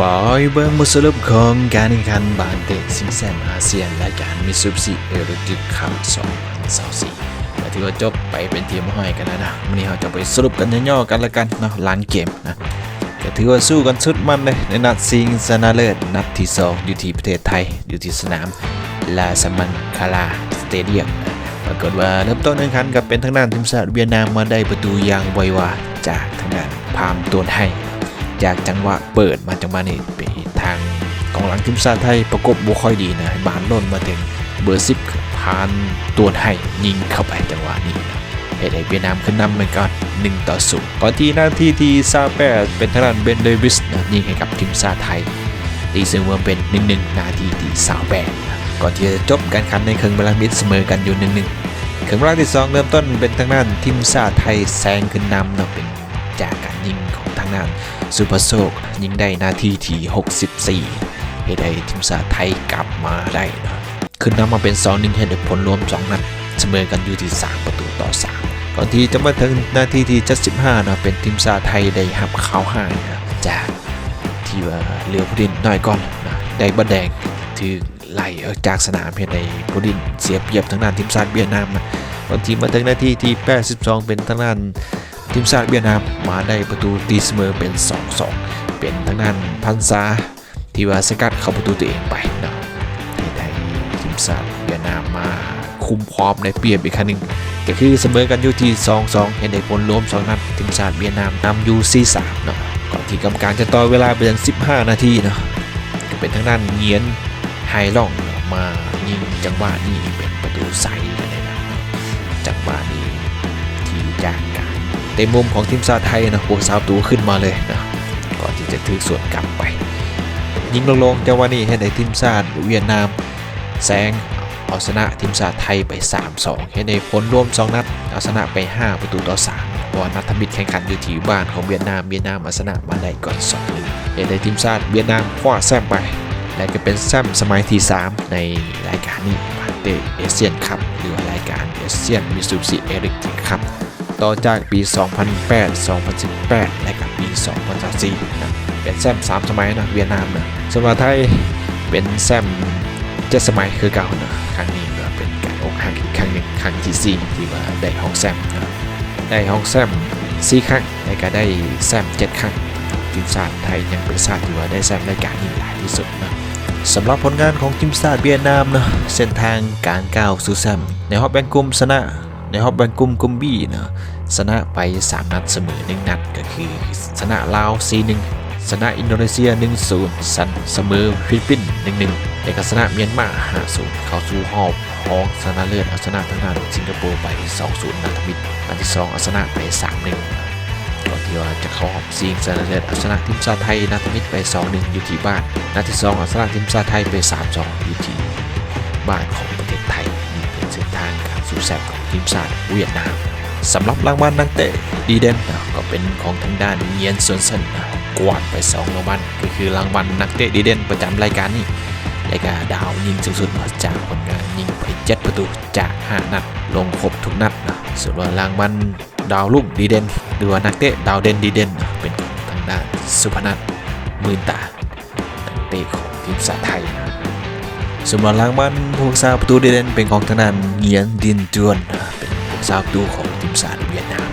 ปอยเบิ้งบทสรุปของการแข่งขันบานเตะซิงแซมอาเซียนและการมิซูบิชิเอโรติกคัพ2024ก็ถือว่าจบไปเป็นทีมห้อยกันแล้วนะวันนี้เราจะไปสรุปกันย่อๆกันละกันเนาะหลังเกมนะก็ถือว่าสู้กันสุดมันเลยในนัดซิงชนะเลิศนัดที่สองอยู่ที่ประเทศไทยอยู่ที่สนามลาสมันคาลาสเตเดียมปรากฏว่าเริ่มต้นแข่งขันกับเป็นทางด้านทีมชาติเวียดนามมาได้ประตูอย่างไววาจากทางด้านพามตัวไทย จากจังหวะเปิดมาจังหวะนี้ไปทางกองหลังทีมชาติไทยประกบบุค่อยดีนะบานล่นมาถึงเบอร์สิบผ่านตัวไทยยิงเข้าไปจังหวะนี้นะเหตุให้เวียดนามขึ้นนำไปก่อน1ต่อ0ก่อนที่หน้าที่ที่ซาแปเป็นทางด้านเบนเดวิสนะยิงให้กับทีมชาติไทยตีเสมอเป็น 1-1 นาทีที่ซาแปดนก่อนที่จะจบการแข่งขันในครึ่งเวลามิดเสมอกันอยู่ 1-1ครึ่งเวลาที่สองเริ่มต้นเป็นทางด้านทีมชาติไทยแซงขึ้นนำเนาะเป็นจากการยิงของ ทางด้นซูเปอร์โซกยิงได้นาทีที่ 64เหตุให้ทีมชาติไทยกลับมาได้นะขึ้นนำมาเป็น 2 1เหตุผลรวม 2 นัดเสมอกันอยู่ที่ 3 ประตูต่อ 3 ก่อนที่จะมาถึงนาทีที่ 75 นะเป็นทีมชาติไทยได้หับเข้าวห่างนะจากที่ว่าเรือผู้ดินน้อยก่อนนะได้บัดแดงถือไล่ออกจากสนามเหตุให้ผู้ดินเสียเปรียบทางด้านทีมชาติเวียดนามนะก่อนที่มาถึงนาทีที่ 82 เป็นทางด้าน ทีมชาติเวียดนามมาได้ประตูตีเสมอเป็น 2-2 เป็นทางด้านพันซาที่ว่าสกัดเข้าประตูตัวเองไปเนาะที่ได้ทีมชาติเวียดนามมาคุมพร้อมในเปรียบอีกครั้งหนึ่งก็คือเสมอกันอยู่ที่ 2-2 เห็นได้ผลรวม 2 นัดทีมชาติเวียดนามนำอยู่4-3เนาะก่อนที่กรรมการจะต่อเวลาไปถึง15 นาทีเนาะก็เป็นทางด้านเงียนไฮล่องมายิงจังหวะนี้เป็นประตูใสเลยนะเนะจังหวะนี้ที่จากกา รเต็มมุมของทีมชาติไทยนะพวกสาวตูขึ้นมาเลยนะก่อนที่จะถือส่วนกลับไป ยิงลงๆจังหวะนี้ให้ได้ทีมชาติเวียดนามแซงเอาชนะทีมชาติไทยไป 3-2ให้ได้ผลรวม 2 นัดเอาชนะไป 5 ประตูต่อ3เพราะว่านัดทบิดแข่งขันอยู่ที่บ้านของเวียดนามเวียดนามเอาชนะมาได้ก่อน2นึงให้ได้ทีมชาติเวียดนามคว้าแซมไป และก็เป็นแซมสมัยที่ 3 ในรายการนี้ผ่าเตเอเชียนคัพหรือรายการเอเชียนมิซูบิชิเอริกคัพ ต่อจากปี 2008 2018 และกับปี 2024นะเป็นแซม3สมัยนะเวียดนามนะสำหรับไทยเป็นแซมเจ็ดสมัยคือเก่านะครั้งนี้ก็เป็นการอกหักอีกครั้งหนึ่งครั้งที่ 4 ที่ว่าได้ห้องแซมนะได้ห้องแซม4ครั้งและก็ได้แซม7ครั้งทีมชาติไทยยังเป็นชาติที่ว่าได้แซมรายการนี้หลายที่สุดนะสำหรับผลงานของทีมชาติเวียดนามนะเส้นทางการก้าวสู่แซมในรอบแบ่งกลุ่มชนะ ในรอบแบ่งกลุ่มกุมบีเนะชนะไป 3 นัดเสมอ 1 นัดก็คือชนะลาว4-1ชนะอินโดนีเซีย 1-0สันเสมอฟิลิปปินส์1-1และก็ชนะเมียนมา 5-0 เข้าสู่รอบรองชนะเลิศเอาชนะทางด้านสิงคโปร์ไป 2-0นัดมิดนัดที่ 2เอาชนะไป 3-1ก่อนที่ว่าจะเข้ารอบซิงชนะเลิศเอาชนะทีมชาติไทยนัดมิดไป 2-1 อยู่ที่บ้านนัดที่ 2เอาชนะทีมชาติไทยไป 3-2 อยู่ที่บ้านของ สู่แซมของทีมชาติเวียดนามสำหรับรางวัลนักเตะดีเด่นนะก็เป็นของทางด้านเยียนซวนเซนนะกวาดไป2รางวัลก็คือรางวัลนักเตะดีเด่นประจำรายการนี้และก็ดาวยิงสูงสุดมาจากผลงานยิงไป7ประตูจาก 5 นัด ลงครบทุกนัดนะส่วนว่ารางวัลดาวรุ่งดีเด่นหรือว่านักเตะดาวเด่นดีเด่นนะเป็นของทางด้านสุพนัทมื่นตานักเตะของทีมชาติไทยนะ สำหรับรางวัลผู้รักษาประตูเด่นเป็นของทนานเงียนดินจวน เป็นผู้รักษาประตูของทีมชาติเวียดนาม